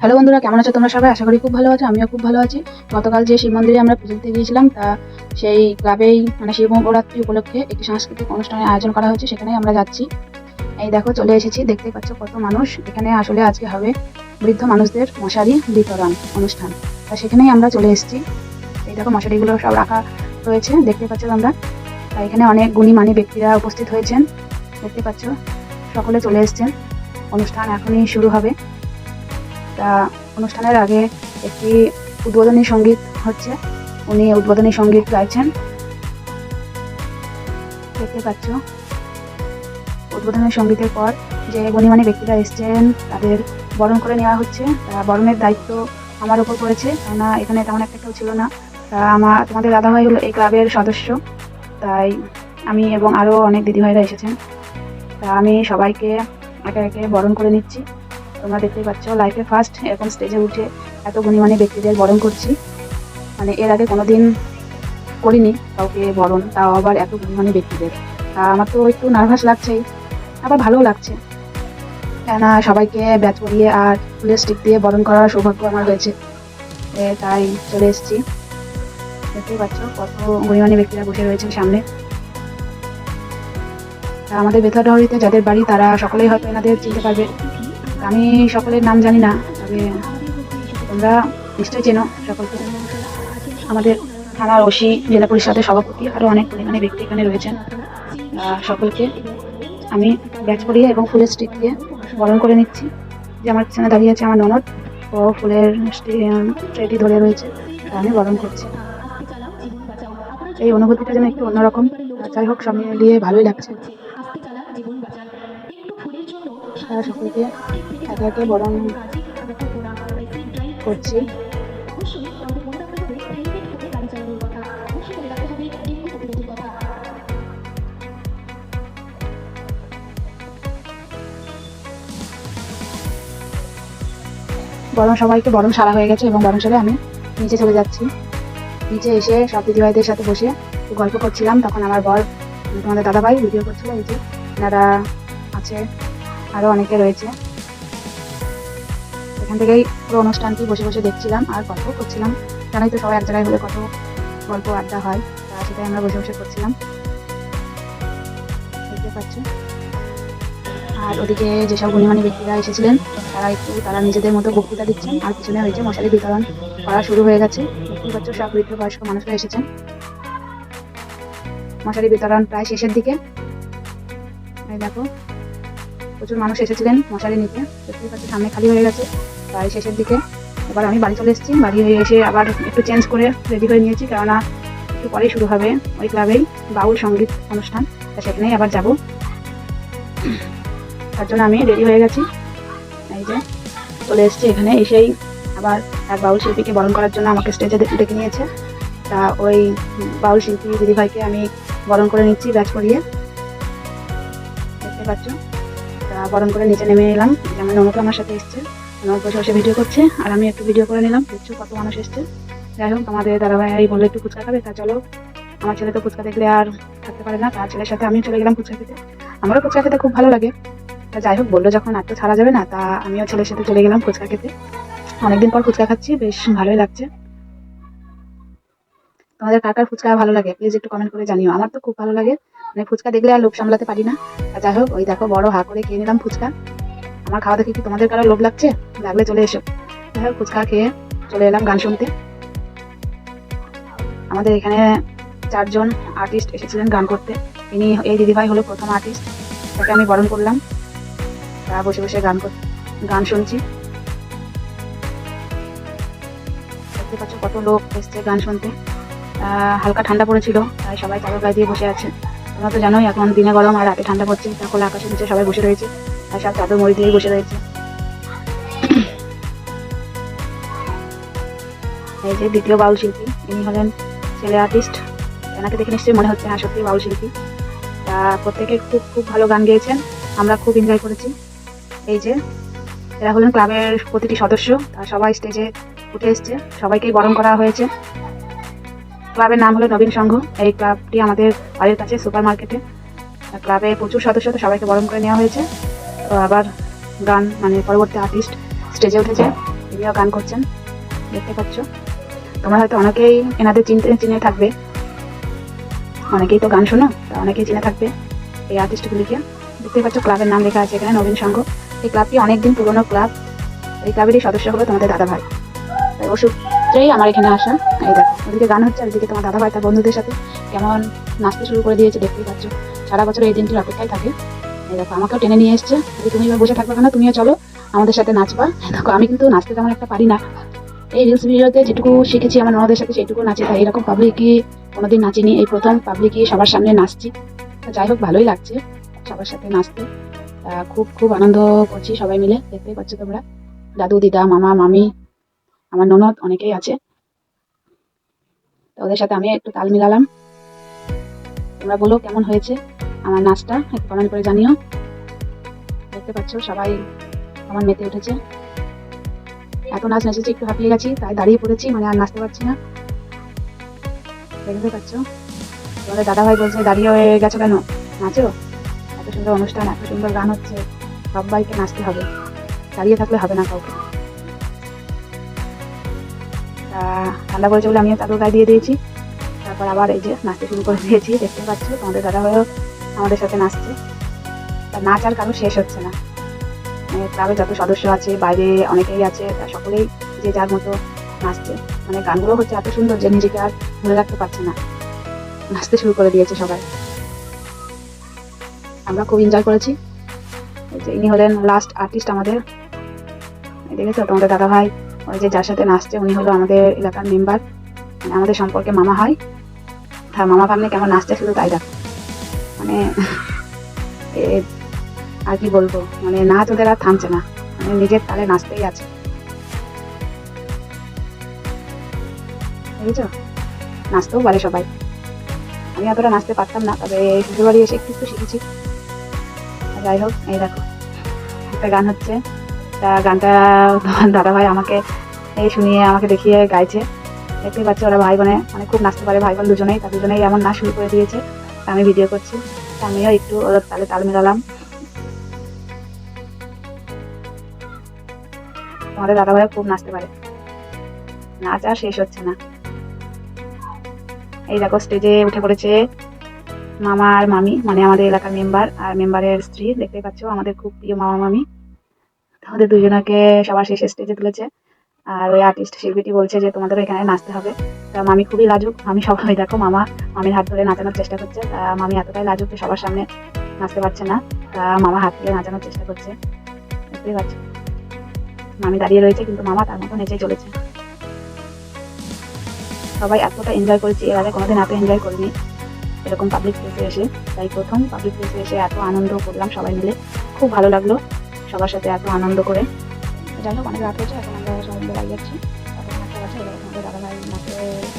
Hello বন্ধুরা, কেমন আছো তোমরা সবাই? আশা করি খুব ভালো আছো, আমিও খুব ভালো আছি। গতকাল যে শিব মন্দিরে আমরা পুজো দিতে গিয়েছিলাম, তা সেই ক্লাবেই মানে শিব শিবরাত্রি উপলক্ষে একটি সাংস্কৃতিক অনুষ্ঠানের আয়োজন করা হয়েছে সেখানেই আমরা যাচ্ছি। এই দেখো, চলে এসেছি দেখতে পাচ্ছ কত মানুষ। এখানে আসলে আজকে হবে বৃদ্ধ মানুষদের মশারি বিতরণ অনুষ্ঠান। তা সেখানেই আমরা চলে এসেছি। এই দেখো, মশারিগুলো সব রাখা রয়েছে দেখতে পাচ্ছ তোমরা। তা এখানে অনেক গুণী মানী ব্যক্তিরা উপস্থিত হয়েছেন, দেখতে পাচ্ছ, সকলে চলে এসেছেন। অনুষ্ঠান এখনই শুরু হবে। তা অনুষ্ঠানের আগে একটি উদ্বোধনী সংগীত হচ্ছে। উনি উদ্বোধনী সংগীত গাইছেন। দেখতে পাচ্ছ। উদ্বোধনী সঙ্গীতের পর যে গণিমানী ব্যক্তিরা এসছেন, তাদের বরণ করে নেওয়া হচ্ছে। তা বরণের দায়িত্ব আমার উপর পড়েছে, কেননা এখানে তেমন একটা কেউ ছিল না। তা আমার, তোমাদের দাদাভাই হলো এই ক্লাবের সদস্য। তাই আমি এবং আরও অনেক দিদিভাইরা এসেছেন। তা আমি সবাইকে একে একে বরণ করে নিচ্ছি। তোমরা দেখতেই পাচ্ছ লাইফে ফার্স্ট এরকম স্টেজে উঠে এত গুণীমানী ব্যক্তিদের বরণ করছি। মানে এর আগে কোনোদিন করিনি কাউকে বরণ, তাও আবার এত গুণীমানী ব্যক্তিদের। তা আমার তো একটু নার্ভাস লাগছেই আবার ভালোও লাগছে। কেননা সবাইকে ব্যাচ পরিয়ে আর ফুলের স্টিক দিয়ে বরণ করার সৌভাগ্য আমার হয়েছে। তাই চলে এসেছি। দেখতেই পাচ্ছ কত গুণীমানী ব্যক্তিরা বসে রয়েছেন সামনে। আমাদের বেথাডহরিতে যাদের বাড়ি, তারা সকলেই হয়তো এনাদের চিনতে পারবে। আমি সকলের নাম জানি না, তবে তোমরা নিশ্চয়ই চেনো সকলকে। আমাদের থানার ওসি, জেলা পরিষদের সভাপতি আরও অনেক পরিমাণে ব্যক্তি এখানে রয়েছেন। সকলকে আমি ব্যাচ পরিয়ে এবং ফুলের স্টিক দিয়ে বরণ করে নিচ্ছি। যে আমার পিছনে দাঁড়িয়ে আছে আমার ননদ, ও ফুলের ট্রেটি ধরে রয়েছে আমি বরণ করছি। এই অনুভূতিটা যেন একটু অন্যরকম। যাই হোক, সব মিলিয়ে ভালোই লাগছে। সকলকে একে বরণ করছি। বরং সবাইকে বরং সারা হয়ে গেছে এবং বরং সারে আমি নিচে চলে যাচ্ছি। নিচে এসে সব দিদিভাইদের সাথে বসে গল্প করছিলাম। তখন আমার বর, তোমাদের দাদাভাই ভিডিও করছিল। এই যে, এনারা আছে আরও অনেকে রয়েছে। এখান থেকেই পুরো অনুষ্ঠানটি বসে বসে দেখছিলাম আর গল্প করছিলাম। জানাই তো সবাই এক জায়গায় হলে কত গল্প আড্ডা হয়, তা সেটাই আমরা বসে বসে করছিলাম। দেখতে পাচ্ছ? আর ওদিকে যেসব গুণীমানী ব্যক্তিরা এসেছিলেন, তারা একটু তারা নিজেদের মতো বক্তৃতা দিচ্ছেন। আর পিছনে হয়েছে মশারি বিতরণ করা শুরু হয়ে গেছে। দেখতেই পাচ্ছ, সব বৃদ্ধ বয়স্ক মানুষরা এসেছেন। মশারি বিতরণ প্রায় শেষের দিকে। দেখো, প্রচুর মানুষ এসেছিলেন মশারি নিতে। দেখতেই পাচ্ছ, সামনে খালি হয়ে গেছে। প্রায় শেষের দিকে। এবার আমি বাড়ি চলে এসেছি। বাড়ি হয়ে এসে আবার একটু চেঞ্জ করে রেডি হয়ে নিয়েছি, কেননা একটু পরেই শুরু হবে ওই ক্লাবেই বাউল সংগীত অনুষ্ঠান। তা সেখানেই আবার যাব। তার জন্য আমি রেডি হয়ে গেছি। এই যে চলে এসেছি এখানে। এসেই আবার এক বাউল শিল্পীকে বরণ করার জন্য আমাকে স্টেজে ডেকে নিয়েছে। তা ওই বাউল শিল্পী দিদিভাইকে আমি বরণ করে নিচ্ছি ব্যাচ করিয়ে দেখতে পাচ্ছ? তা বরণ করে নিচে নেমে এলাম। যেমন ননকে আমার সাথে এসছে। ননদ বসে বসে ভিডিও করছে, আর আমি একটু ভিডিও করে নিলাম, দেখছ কত মানুষ এসছে। যাই হোক, তোমাদের দাদাভাই বলল একটু ফুচকা খাবে, তা চলো। আমার ছেলে তো ফুচকা দেখলে আর থাকতে পারে না, তার ছেলের সাথে আমি চলে গেলাম ফুচকা খেতে। আমারও ফুচকা খেতে খুব ভালো লাগে। তা যাই হোক, বলল যখন আর তো ছাড়া যাবে না, তা আমিও ছেলের সাথে চলে গেলাম ফুচকা খেতে। অনেকদিন পর ফুচকা খাচ্ছি, বেশ ভালোই লাগছে। তোমাদের কার কার ফুচকা ভালো লাগে প্লিজ একটু কমেন্ট করে জানিও। আমার তো খুব ভালো লাগে। মানে ফুচকা দেখলে আর লোভ সামলাতে পারি না। যাই হোক, ওই দেখো বড় হা করে খেয়ে নিলাম ফুচকা। আমার খাওয়া দেখে কি তোমাদের কারও লোভ লাগছে? লাগলে চলে এসো। হোক, ফুচকা খেয়ে চলে এলাম গান শুনতে। আমাদের এখানে চারজন আর্টিস্ট এসেছিলেন গান করতে। ইনি, এই দিদিভাই হলো প্রথম আর্টিস্ট তাকে আমি বরণ করলাম। তারা বসে বসে গান কর গান শুনছি। দেখতে পাচ্ছ কত লোক এসছে গান শুনতে। হালকা ঠান্ডা পড়েছিল, তাই সবাই চাদর গায়ে দিয়ে বসে আছে। তোমরা তো জানোই এখন দিনে গরম আর রাতে ঠান্ডা পড়ছে তা খোলা আকাশের নিচে সবাই বসে রয়েছে। আর সব চাদর মুড়ি দিয়েই বসে রয়েছে। এই যে দ্বিতীয় বাউল শিল্পী ইনি হলেন ছেলে আর্টিস্ট। এনাকে দেখে নিশ্চয়ই মনে হচ্ছে হ্যাঁ সত্যি বাউল শিল্পী তা প্রত্যেকে খুব খুব ভালো গান গেয়েছেন, আমরা খুব এনজয় করেছি। এই যে, এরা হলেন ক্লাবের প্রতিটি সদস্য তারা সবাই স্টেজে উঠে এসছে। সবাইকেই বরণ করা হয়েছে। ক্লাবের নাম হলো নবীন সংঘ। এই ক্লাবটি আমাদের বাড়ির কাছে সুপার মার্কেটে ক্লাবে প্রচুর সদস্য, তো সবাইকে বরণ করে নেওয়া হয়েছে। তো আবার গান মানে পরবর্তী আর্টিস্ট স্টেজে উঠেছে, তিনিও গান করছেন, দেখতে পাচ্ছ। তোমরা হয়তো অনেকেই এনাদের চিনতে, চিনে থাকবে। অনেকেই তো গান শোনো, তা অনেকেই চিনে থাকবে এই আর্টিস্টগুলিকে দেখতে পাচ্ছ ক্লাবের নাম লেখা আছে এখানে, নবীন সংঘ এই ক্লাবটি অনেকদিন পুরনো ক্লাব এই ক্লাবেরই সদস্য হলো তোমাদের দাদা ভাই। তাই আমার এখানে আসা। এই দেখো, ওদিকে গান হচ্ছে এদিকে তোমার দাদা ভাই তার বন্ধুদের সাথে কেমন নাচতে শুরু করে দিয়েছে, দেখতেই পাচ্ছ। সারা বছর এই দিনটির অপেক্ষায় থাকে। দেখো, আমাকেও টেনে নিয়ে এসছে। যে তুমি এবার বসে থাকবে কেন? তুমিও চলো, আমাদের সাথে নাচবা। দেখো, আমি কিন্তু নাচতে তেমন একটা পারি না। এই রিলস ভিডিওতে যেটুকু শিখেছি, আমার ননদের সাথে সেইটুকু নাচে তাই এরকম পাবলিকই কোনোদিন নাচিনি। এই প্রথম পাবলিকই সবার সামনে নাচছি। যাই হোক, ভালোই লাগছে সবার সাথে নাচতে। খুব খুব আনন্দ করছি সবাই মিলে। দেখতেই পাচ্ছ তোমরা। দাদু, দিদা, মামা, মামি, আমার ননদ অনেকেই আছে। তো ওদের সাথে আমি একটু তাল মিলালাম। তোমরা বলো, কেমন হয়েছে? আমার নাচটা একটু কমেন্ট করে জানিও। দেখতে পাচ্ছ, সবাই আমার মেতে উঠেছে। এত নাচ নেচেছি, একটু হাঁপিয়ে গেছি, তাই দাঁড়িয়ে পড়েছি মানে আর নাচতে পারছি না। দেখতে পাচ্ছ, তোমাদের দাদাভাই বলছে, দাঁড়িয়ে হয়ে গেছো কেন? নাচো? এত সুন্দর অনুষ্ঠান, এত সুন্দর গান হচ্ছে, সবাইকে নাচতে হবে। দাঁড়িয়ে থাকলে হবে না কাউকে। তা ঠান্ডা পড়েছে বলে আমিও চাদর গায়ে দিয়ে দিয়েছি। তারপর আবার এই যে নাচতে শুরু করে দিয়েছি, দেখতে পাচ্ছ, তোমাদের দাদাভাইও আমাদের সাথে নাচছে। তা নাচ আর কারও শেষ হচ্ছে না। মানে যত সদস্য আছে, বাইরে অনেকেই আছে, তা সকলেই যে যার মতো নাচছে। মানে গানগুলো হচ্ছে এত সুন্দর যে নিজেকে আর ধরে রাখতে পারছে না। নাচতে শুরু করে দিয়েছে সবাই। আমরা খুব এনজয় করেছি। ইনি হলেন লাস্ট আর্টিস্ট আমাদের। দেখেছ, তোমাদের দাদা ভাই ওই যে যার সাথে নাচছে, উনি হলো আমাদের এলাকার মেম্বার মানে আমাদের সম্পর্কে মামা হয়। তার মামা ভাগ্নে কেমন নাচতে শুধু তাই দেখো। মানে আর কি বলব? মানে নাচ ওদের আর থামছে না। মানে নিজের তালে নাচতেই আছে। বুঝেছ? নাচতেও পারে সবাই। আমি অতটা নাচতে পারতাম না, তবে শ্বশুর বাড়ি এসে একটু শিখেছি। যাই হোক, এই দেখো। একটা গান হচ্ছে। তা গানটা দাদা ভাই আমাকে শুনিয়ে আমাকে দেখিয়ে গাইছে। দেখতেই পাচ্ছি ওরা ভাই বোনে মানে খুব নাচতে পারে ভাই বোন দুজনেই তা দুজনেই এমন নাচ শুরু করে দিয়েছে। আমি ভিডিও করছি। আমিও একটু ওদের তালে তাল মেলালাম। আমাদের ভাইও খুব নাচতে পারে। নাচ আর শেষ হচ্ছে না। এই দেখো স্টেজে উঠে পড়েছে মামা আর মামি মানে আমাদের এলাকার মেম্বার আর মেম্বারের স্ত্রী। দেখতে পাচ্ছ, আমাদের খুব প্রিয় মামা মামি। আমাদের দুজনকে সবার শেষে স্টেজে তুলেছে। আর ওই আর্টিস্ট শিল্পীটি বলছে যে, তোমাদের এখানে নাচতে হবে। তা মামি খুবই লাজুক। মামি সবাই দেখো, মামা মামির হাত ধরে নাচানোর চেষ্টা করছে। তা মামি এতটাই লাজুক যে সবার সামনে নাচতে পারছে না। তা মামা হাত ধরে নাচানোর চেষ্টা করছে। বুঝতেই পাচ্ছ? মামি দাঁড়িয়ে রয়েছে, কিন্তু মামা তার মতো নেচে চলেছে। সবাই এতটা এনজয় করেছি, এর আগে কোনোদিন এত এনজয় করিনি। এরকম পাবলিক প্লেসে এসে, তাই প্রথম পাবলিক প্লেসে এসে এত আনন্দ করলাম সবাই মিলে। খুব ভালো লাগল সবার সাথে এত আনন্দ করে। যাই হোক, অনেক রাত হয়েছে, এখন আমরা সবাই মিলে যাচ্ছি। এখন একটা বাজে এবার আমাদের দাদা ভাই নাচে